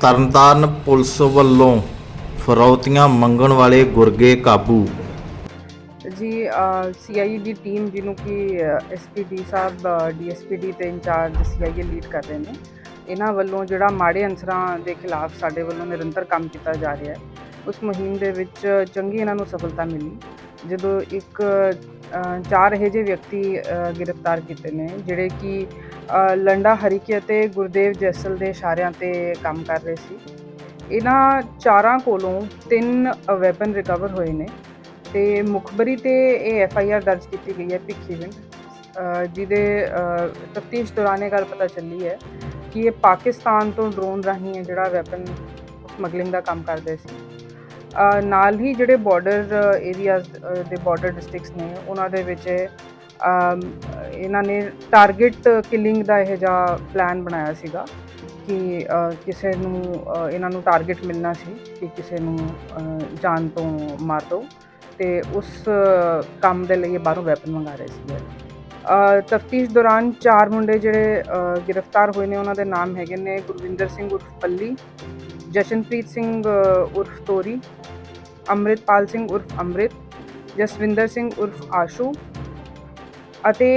Tarn Taran police ਵੱਲੋਂ ਫਰੌਤੀਆਂ ਮੰਗਣ ਵਾਲੇ ਗੁਰਗੇ ਕਾਬੂ। ਜੀ ਸੀਆਈਏ ਦੀ ਟੀਮ ਜਿਹਨੂੰ ਕਿ ਐਸਪੀਡੀ ਸਾਹਿਬ ਡੀਐਸਪੀਡੀ ਤੇ ਇੰਚਾਰਜ ਸੀਆਈਏ ਲੀਡ ਕਰ ਰਹੇ ਨੇ, ਇਹਨਾਂ ਵੱਲੋਂ ਜਿਹੜਾ ਮਾੜੇ ਅਨਸਰਾਂ ਦੇ ਖਿਲਾਫ ਸਾਡੇ ਵੱਲੋਂ ਨਿਰੰਤਰ ਕੰਮ ਕੀਤਾ ਜਾ ਰਿਹਾ ਹੈ, ਉਸ ਮੁਹਿੰਮ ਦੇ ਵਿੱਚ ਚੰਗੀ ਇਹਨਾਂ ਨੂੰ ਸਫਲਤਾ ਮਿਲੀ। ਜਦੋਂ ਇੱਕ ਚਾਰ ਇਹੋ ਜਿਹੇ ਵਿਅਕਤੀ ਗ੍ਰਿਫਤਾਰ ਕੀਤੇ ਨੇ ਜਿਹੜੇ ਕਿ ਲੰਡਾ ਹਰੀਕੇ ਅਤੇ ਗੁਰਦੇਵ ਜੈਸਲ ਦੇ ਇਸ਼ਾਰਿਆਂ ਤੇ ਕੰਮ ਕਰ ਰਹੇ ਸੀ। ਇਹਨਾਂ ਚਾਰਾਂ ਕੋਲੋਂ ਤਿੰਨ ਵੈਪਨ ਰਿਕਵਰ ਹੋਏ ਨੇ ਤੇ ਮੁਖਬਰੀ ਤੇ ਇਹ ਐਫ ਆਈ ਆਰ ਦਰਜ ਕੀਤੀ ਗਈ ਹੈ ਭਿੱਖੀਵਿੰਡ ਅ, ਜਿਹਦੇ ਤਫਤੀਸ਼ ਦੌਰਾਨ ਇਹ ਗੱਲ ਪਤਾ ਚੱਲੀ ਹੈ ਕਿ ਇਹ ਪਾਕਿਸਤਾਨ ਤੋਂ ਡਰੋਨ ਰਾਹੀਂ ਜਿਹੜਾ ਵੈਪਨ ਸਮਗਲਿੰਗ ਦਾ ਕੰਮ ਕਰਦੇ ਸੀ। ਨਾਲ ਹੀ ਜਿਹੜੇ ਬਾਰਡਰ ਏਰੀਆਜ਼ ਦੇ ਬਾਰਡਰ ਡਿਸਟ੍ਰਿਕਟਸ ਨੇ ਉਹਨਾਂ ਦੇ ਵਿੱਚ ਇਹਨਾਂ ਨੇ ਟਾਰਗੇਟ ਕਿਲਿੰਗ ਦਾ ਇਹ ਜਿਹਾ ਪਲਾਨ ਬਣਾਇਆ ਸੀਗਾ ਕਿ ਕਿਸੇ ਨੂੰ ਇਹਨਾਂ ਨੂੰ ਟਾਰਗੇਟ ਮਿਲਣਾ ਸੀ ਕਿ ਕਿਸੇ ਨੂੰ ਅ, ਜਾਨ ਤੋਂ ਮਾਰ ਦਿਓ ਤੇ ਉਸ ਕੰਮ ਦੇ ਲਈ ਇਹ ਬਾਹਰੋਂ ਵੈਪਨ ਮੰਗਾ ਰਹੇ ਸੀਗੇ। ਤਫਤੀਸ਼ ਦੌਰਾਨ ਚਾਰ ਮੁੰਡੇ ਜਿਹੜੇ ਗ੍ਰਿਫਤਾਰ ਹੋਏ ਨੇ ਉਹਨਾਂ ਦੇ ਨਾਮ ਹੈਗੇ ਨੇ ਗੁਰਵਿੰਦਰ ਸਿੰਘ ਉਰਫ ਪੱਲੀ ਜਸ਼ਨਪ੍ਰੀਤ ਸਿੰਘ ਉਰਫ ਤੋਰੀ, ਅੰਮ੍ਰਿਤਪਾਲ ਸਿੰਘ ਉਰਫ ਅੰਮ੍ਰਿਤ, ਜਸਵਿੰਦਰ ਸਿੰਘ ਉਰਫ ਆਸ਼ੂ ਅਤੇ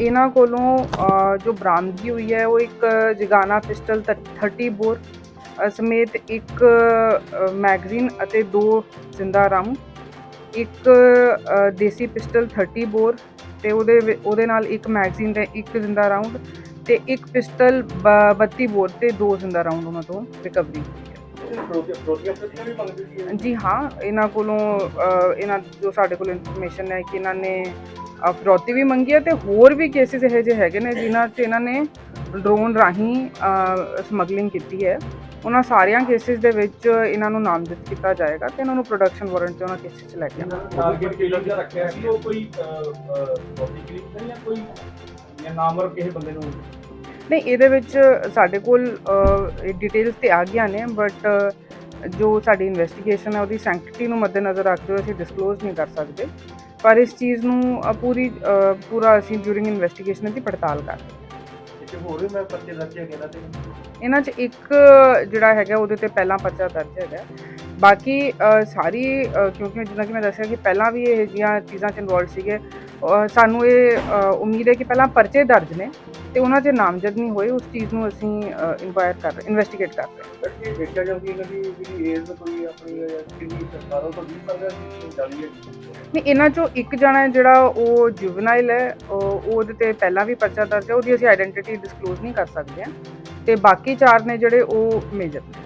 ਇਹਨਾਂ ਕੋਲੋਂ ਜੋ ਬਰਾਮਦਗੀ ਹੋਈ ਹੈ, ਉਹ ਇੱਕ ਜਗਾਨਾ ਪਿਸਟਲ 30 ਬੋਰ ਸਮੇਤ ਇੱਕ ਮੈਗਜ਼ੀਨ ਅਤੇ ਦੋ ਜ਼ਿੰਦਾ ਰਾਉਂਡ ਇੱਕ ਦੇਸੀ ਪਿਸਟਲ 30 ਬੋਰ ਤੇ ਉਹਦੇ ਉਹਦੇ ਨਾਲ ਇੱਕ ਮੈਗਜ਼ੀਨ ਤੇ ਇੱਕ ਜ਼ਿੰਦਾ ਰਾਉਂਡ ਤੇ ਇੱਕ ਪਿਸਟਲ 32 ਬੋਰ ਤੇ ਦੋ ਜ਼ਿੰਦਾ ਰਾਉਂਡ ਉਹਨਾਂ ਤੋਂ ਰਿਕਵਰੀ ਜੀ? ਹਾਂ ਇਹਨਾਂ ਕੋਲੋਂ ਇਹਨਾਂ ਜੋ ਸਾਡੇ ਕੋਲ ਇਨਫੋਰਮੇਸ਼ਨ ਹੈ ਕਿ ਇਹਨਾਂ ਨੇ ਫਿਰੌਤੀ ਵੀ ਮੰਗੀ ਹੈ ਤੇ ਹੋਰ ਵੀ ਕੇਸਿਸ ਇਹੋ ਜਿਹੇ ਹੈਗੇ ਨੇ ਜਿਨ੍ਹਾਂ 'ਚ ਇਹਨਾਂ ਨੇ ਡਰੋਨ ਰਾਹੀਂ ਸਮਗਲਿੰਗ ਕੀਤੀ ਹੈ। ਉਹਨਾਂ ਸਾਰੀਆਂ ਕੇਸਿਸ ਦੇ ਵਿੱਚ ਇਹਨਾਂ ਨੂੰ ਨਾਮਜ਼ਦ ਕੀਤਾ ਜਾਏਗਾ ਤੇ ਇਹਨਾਂ ਨੂੰ ਪ੍ਰੋਡਕਸ਼ਨ ਵਾਰੰਟ ਤੇ ਉਹਨਾਂ ਕੇਸਿਸ 'ਚ ਲੈ ਕੇ ਆਉਣਾ ਟਾਰਗੇਟ ਕਿਲਿੰਗ ਦਾ ਰੱਖਿਆ ਸੀ ਉਹ ਕੋਈ ਕਲਿੱਪ ਤਾਂ ਜਾਂ ਕੋਈ ਜਾਂ ਨਾਮਰ ਕਿਸੇ ਬੰਦੇ ਨੂੰ ਨਹੀਂ ਇਹਦੇ ਵਿੱਚ ਸਾਡੇ ਕੋਲ ਡਿਟੇਲਸ ਤੇ ਆ ਗਈਆਂ ਨੇ ਬਟ ਜੋ ਸਾਡੀ ਇਨਵੈਸਟੀਗੇਸ਼ਨ ਹੈ ਉਹਦੀ ਸੈਂਕਟਿਟੀ ਨੂੰ ਮੱਦੇਨਜ਼ਰ ਰੱਖਦੇ ਹੋਏ ਅਸੀਂ ਡਿਸਕਲੋਜ਼ ਨਹੀਂ ਕਰ ਸਕਦੇ। ਪਰ ਇਸ ਚੀਜ਼ ਨੂੰ ਪੂਰੀ ਪੂਰਾ ਅਸੀਂ ਡਿਊਰਿੰਗ ਇਨਵੈਸਟੀਗੇਸ਼ਨ ਦੀ ਪੜਤਾਲ ਕਰ ਰਹੇ ਹਾਂ। ਇੱਥੇ ਹੋਰ ਵੀ ਮੈਂ ਪਰਚੇ ਦਰਜ ਹੈਗੇ ਨਾ ਤੇ ਇਹਨਾਂ 'ਚ ਇੱਕ ਜਿਹੜਾ ਹੈਗਾ ਉਹਦੇ ਤੇ ਪਹਿਲਾਂ ਪਰਚਾ ਦਰਜ ਹੈਗਾ। ਬਾਕੀ ਸਾਰੀ ਕਿਉਂਕਿ ਜਿੱਦਾਂ ਕਿ ਮੈਂ ਦੱਸਿਆ ਕਿ ਪਹਿਲਾਂ ਵੀ ਇਹ ਜਿਹੀਆਂ ਚੀਜ਼ਾਂ 'ਚ ਇਨਵੋਲਡ ਸੀਗੇ ਸਾਨੂੰ ਇਹ ਉਮੀਦ ਹੈ ਕਿ ਪਹਿਲਾਂ ਪਰਚੇ ਦਰਜ ਨੇ ਤੇ ਉਹਨਾਂ 'ਚ ਨਾਮਜ਼ਦ ਨਹੀਂ ਹੋਏ ਉਸ ਚੀਜ਼ ਨੂੰ ਅਸੀਂ ਇਨਕੁਆਇਰ ਕਰ ਰਹੇ ਇਨਵੈਸਟੀਗੇਟ ਕਰ ਰਹੇ ਹਾਂ। ਪਰ ਇਹ ਦੇਖਿਆ ਜਾਂਦਾ ਕਿ ਇਹਨਾਂ ਦੀ ਜਿਹੜੀ ਏਜ ਕੋਈ ਆਪਣੀ ਕਿੰਨੀ 17 ਤੋਂ 20 ਸਾਲ ਦੀ 40 ਹੈ? ਨਹੀਂ ਇਹਨਾਂ 'ਚੋਂ ਇੱਕ ਜਣਾ ਹੈ ਜਿਹੜਾ ਉਹ ਜੁਵਨਾਈਲ ਹੈ ਉਹ ਉਹ ਉਹਦੇ ਤੇ ਪਹਿਲਾਂ ਵੀ ਪਰਚਾ ਦਰਜ ਹੈ ਉਹਦੀ ਅਸੀਂ ਆਇਡੈਂਟੀਟੀ ਡਿਸਕਲੋਜ਼ ਨਹੀਂ ਕਰ ਸਕਦੇ ਤੇ ਬਾਕੀ ਚਾਰ ਨੇ ਜਿਹੜੇ ਉਹ ਮੇਜਰ ਨੇ।